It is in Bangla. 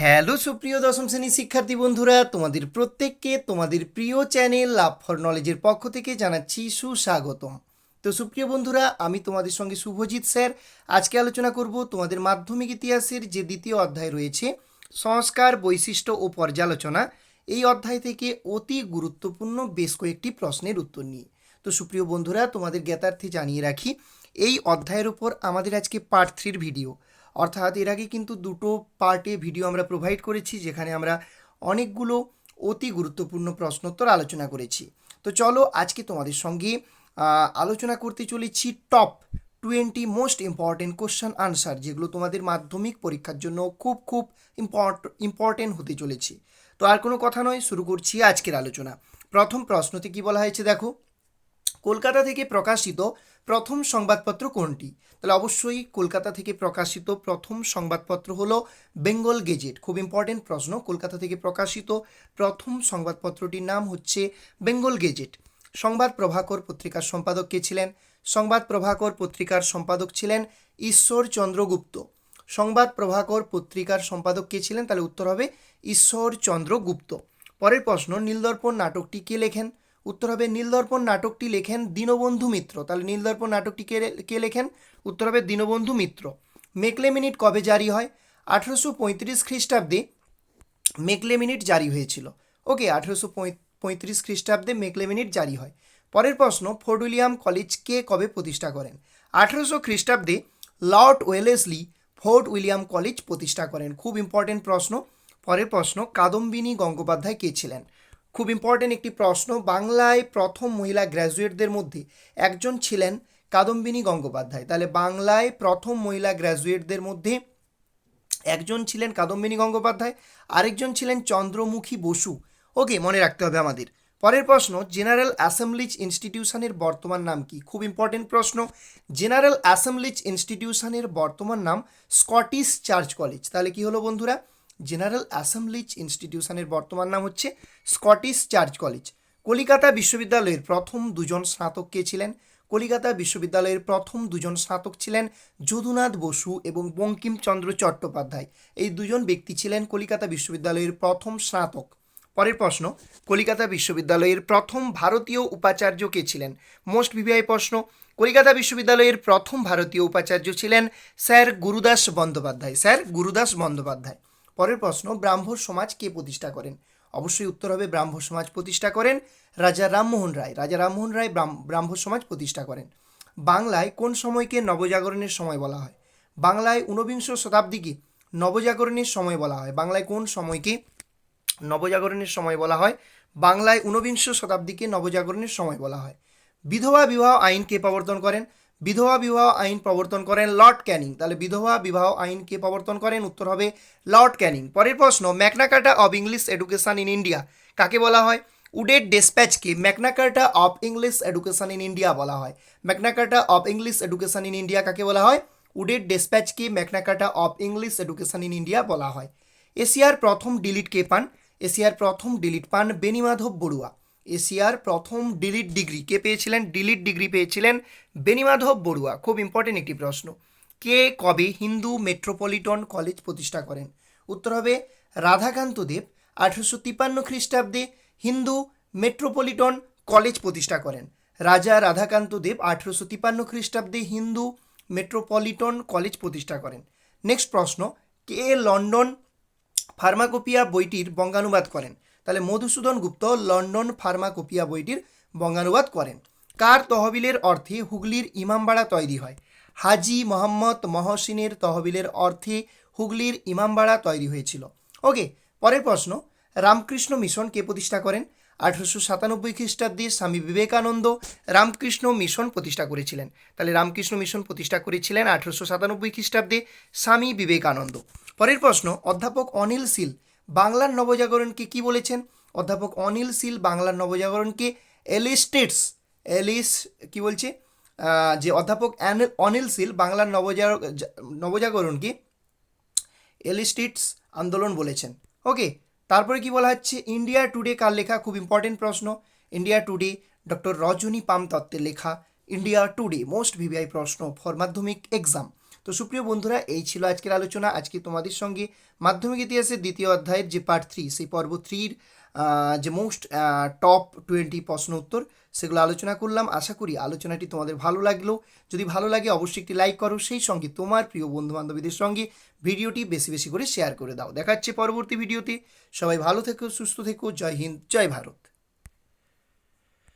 হ্যালো সুপ্রিয় দশম শ্রেণির শিক্ষার্থী বন্ধুরা, তোমাদের প্রত্যেককে তোমাদের প্রিয় চ্যানেল লাভ ফর নলেজের পক্ষ থেকে জানাচ্ছি সুস্বাগতম। তো সুপ্রিয় বন্ধুরা, আমি তোমাদের সঙ্গে শুভজিৎ স্যার। আজকে আলোচনা করব তোমাদের মাধ্যমিক ইতিহাসের যে দ্বিতীয় অধ্যায় রয়েছে, সংস্কার, বৈশিষ্ট্য ও পর্যালোচনা। এই অধ্যায় থেকে অতি গুরুত্বপূর্ণ বেশ কয়েকটি প্রশ্নের উত্তর নিয়ে তো সুপ্রিয় বন্ধুরা, তোমাদের জ্ঞাতার্থে জানিয়ে রাখি, এই অধ্যায়ের উপর আমাদের আজকে পার্ট থ্রির ভিডিও অর্থাৎ এর আগে কিন্তু দুটো পার্টে ভিডিও আমরা প্রোভাইড করেছি, যেখানে আমরা অনেকগুলো অতি গুরুত্বপূর্ণ প্রশ্নোত্তর আলোচনা করেছি। তো চলো আজকে তোমাদের সঙ্গে আলোচনা করতে চলেছি top twenty most important question answer যেগুলো তোমাদের মাধ্যমিক পরীক্ষার জন্য খুব খুব ইম্পর্ট ইম্পর্টেন্ট হতে চলেছে। তো আর কোনো কথা নয়, শুরু করছি আজকের আলোচনা। প্রথম প্রশ্নতে কি বলা হয়েছে দেখো? কলকাতা থেকে প্রকাশিত প্রথম সংবাদপত্র কোনটি? তাহলে অবশ্যই কলকাতা থেকে প্রকাশিত প্রথম সংবাদপত্র হলো বেঙ্গল গেজেট। খুব ইম্পর্টেন্ট প্রশ্ন। কলকাতা থেকে প্রকাশিত প্রথম সংবাদপত্রটির নাম হচ্ছে বেঙ্গল গেজেট। সংবাদ প্রভাকর পত্রিকার সম্পাদক কে ছিলেন? সংবাদ প্রভাকর পত্রিকার সম্পাদক ছিলেন ঈশ্বর চন্দ্রগুপ্ত সংবাদ প্রভাকর পত্রিকার সম্পাদক কে ছিলেন? তাহলে উত্তর হবে ঈশ্বর চন্দ্রগুপ্ত পরের প্রশ্ন, নীলদর্পণ নাটকটি কে লেখেন? উত্তর হবে নীলদর্পণ নাটকটি লেখেন দীনবন্ধু মিত্র। তাহলে নীলদর্পণ নাটকটি কে কে লেখেন? উত্তর হবে দীনবন্ধু মিত্র। মেকলে মিনিট কবে জারি হয়? আঠেরোশো পঁয়ত্রিশ খ্রিস্টাব্দে মেকলে মিনিট জারি হয়েছিল। ওকে, আঠেরোশো পঁয়ত্রিশ খ্রিস্টাব্দে মেকলে মিনিট জারি হয়। পরের প্রশ্ন, ফোর্ট উইলিয়াম কলেজ কে কবে প্রতিষ্ঠা করেন? আঠেরোশো খ্রিস্টাব্দে Lord Wellesley Fort William College প্রতিষ্ঠা করেন। খুব ইম্পর্টেন্ট প্রশ্ন। পরের প্রশ্ন, কাদম্বিনী গঙ্গোপাধ্যায় কে ছিলেন? খুব ইম্পর্টেন্ট একটি প্রশ্ন। বাংলায় প্রথম মহিলা গ্র্যাজুয়েটদের মধ্যে একজন ছিলেন কাদম্বিনী গঙ্গোপাধ্যায়। তাহলে বাংলায় প্রথম মহিলা গ্র্যাজুয়েটদের মধ্যে একজন ছিলেন কাদম্বিনী গঙ্গোপাধ্যায়, আরেকজন ছিলেন চন্দ্রমুখী বসু। ওকে মনে রাখতে হবে আমাদের। পরের প্রশ্ন জেনারেল অ্যাসেম্বলিজ ইনস্টিটিউশনের বর্তমান নাম কি? খুব ইম্পর্টেন্ট প্রশ্ন। জেনারেল অ্যাসেম্বলিজ ইনস্টিটিউশনের বর্তমান নাম স্কটিশ চার্চ কলেজ তাহলে কি হলো বন্ধুরা? জেনারেল অ্যাসেম্বলিজ ইনস্টিটিউশনের বর্তমান নাম হচ্ছে স্কটিশ চার্চ কলেজ। কলিকাতা বিশ্ববিদ্যালয়ের প্রথম দুজন স্নাতক কে ছিলেন? কলিকাতা বিশ্ববিদ্যালয়ের প্রথম দুজন স্নাতক ছিলেন যদুনাথ বসু এবং বঙ্কিমচন্দ্র চট্টোপাধ্যায়। এই দুজন ব্যক্তি ছিলেন কলিকাতা বিশ্ববিদ্যালয়ের প্রথম স্নাতক। পরের প্রশ্ন, কলিকাতা বিশ্ববিদ্যালয়ের প্রথম ভারতীয় উপাচার্য কে ছিলেন? মোস্ট ভিভিআই প্রশ্ন, কলিকাতা বিশ্ববিদ্যালয়ের প্রথম ভারতীয় উপাচার্য ছিলেন স্যার গুরুদাস বন্দ্যোপাধ্যায়। স্যার গুরুদাস বন্দ্যোপাধ্যায়। পরের প্রশ্ন ব্রাহ্ম সমাজ কে প্রতিষ্ঠা করেন? অবশ্যই উত্তর হবে ব্রাহ্ম সমাজ প্রতিষ্ঠা করেন রাজা রামমোহন রায়। রাজা রামমোহন রায় ব্রাহ্ম- সমাজ প্রতিষ্ঠা করেন। বাংলায় কোন সময়কে নবজাগরণের সময় বলা হয়? বাংলায় ঊনবিংশ শতাব্দীকে নবজাগরণের সময় বলা হয়। বাংলায় কোন সময়কে নবজাগরণের সময় বলা হয়? বাংলায় ঊনবিংশ শতাব্দীকে নবজাগরণের সময় বলা হয়। বিধবা বিবাহ আইন কে প্রবর্তন করেন? বিধবা বিবাহ আইন প্রবর্তন করেন লর্ড ক্যানিং। তাহলে বিধবা বিবাহ আইন কে প্রবর্তন করেন? উত্তর হবে লর্ড ক্যানিং। পরের প্রশ্ন, Magna Carta of English education in India কাকে বলা হয়? Wood's ডেসপ্যাচকে Magna Carta of English education in India বলা হয়। Magna Carta of English education in India কাকে বলা হয়? Wood's ডেসপ্যাচকে Magna Carta of English education in India বলা হয়। এশিয়ার প্রথম ডিলিট কে পান? এশিয়ার প্রথম ডিলিট পান বেনিমাধব বড়ুয়া। এশিয়ার প্রথম ডিলিট ডিগ্রি কে পেয়েছিলেন? ডিলিট ডিগ্রি পেয়েছিলেন বেনিমাধব বড়ুয়া। খুব ইম্পর্টেন্ট একটি প্রশ্ন। কে কবে হিন্দু মেট্রোপলিটন কলেজ প্রতিষ্ঠা করেন? উত্তর হবে রাধাকান্ত দেব। আঠেরোশো তিপ্পান্ন খ্রিস্টাব্দে হিন্দু মেট্রোপলিটন কলেজ প্রতিষ্ঠা করেন। রাজা রাধাকান্ত দেব আঠেরোশো তিপ্পান্ন খ্রিস্টাব্দে হিন্দু মেট্রোপলিটন কলেজ প্রতিষ্ঠা করেন। নেক্সট প্রশ্ন, কে লন্ডন ফার্মাকোপিয়া বইটির বঙ্গানুবাদ করেন? তাহলে মধুসূদন গুপ্ত লন্ডন ফার্মাকোপিয়া বইটির বঙ্গানুবাদ করেন। কার তহবিলের অর্থে হুগলির ইমামবাড়া তৈরি হয়? হাজি মোহাম্মদ মহসিনের তহবিলের অর্থে হুগলির ইমামবাড়া তৈরি হয়েছিল। ওকে, পরের প্রশ্ন। রামকৃষ্ণ মিশন কে প্রতিষ্ঠা করেন? আঠারোশো সাতানব্বই খ্রিস্টাব্দে স্বামী বিবেকানন্দ রামকৃষ্ণ মিশন প্রতিষ্ঠা করেছিলেন। তাহলে রামকৃষ্ণ মিশন প্রতিষ্ঠা করেছিলেন আঠারোশো সাতানব্বই খ্রিস্টাব্দে স্বামী বিবেকানন্দ। পরের প্রশ্ন। অধ্যাপক অনিল শীল বাংলার নবজাগরণকে কি বলেছেন? অধ্যাপক অনিল শীল, বাংলার নবজাগরণকে এলিস্টেটস, এলিস কি বলছে? যে অধ্যাপক অনিল শীল, বাংলার নবজাগ, নবজাগরণকে এলিস্টিটস আন্দোলন বলেছেন। ওকে, তারপরে কি বলা হচ্ছে? ইন্ডিয়া টুডে কার লেখা? খুব ইম্পর্টেন্ট প্রশ্ন। India Today doctor Rajani Palme তত্ত্বের লেখা। ইন্ডিয়া টুডে মোস্ট ভিভিআই প্রশ্ন ফর মাধ্যমিক এক্সাম তো সুপ্রিয় বন্ধুরা, এই ছিল আজকের আলোচনা। আজকে তোমাদের সঙ্গে মাধ্যমিক ইতিহাসের দ্বিতীয় অধ্যায়ের যে পার্ট থ্রি সেই পর্ব থ্রির যে মোস্ট টপ টোয়েন্টি প্রশ্ন উত্তর, সেগুলো আলোচনা করলাম। আশা করি আলোচনাটি তোমাদের ভালো লাগল। যদি ভালো লাগে, অবশ্যই একটি লাইক করো। সেই সঙ্গে তোমার প্রিয় বন্ধু বান্ধবীদের সঙ্গে ভিডিওটি বেশি বেশি করে শেয়ার করে দাও। দেখা হচ্ছে পরবর্তী ভিডিওতে। সবাই ভালো থেকো, সুস্থ থেকো। জয় হিন্দ, জয় ভারত।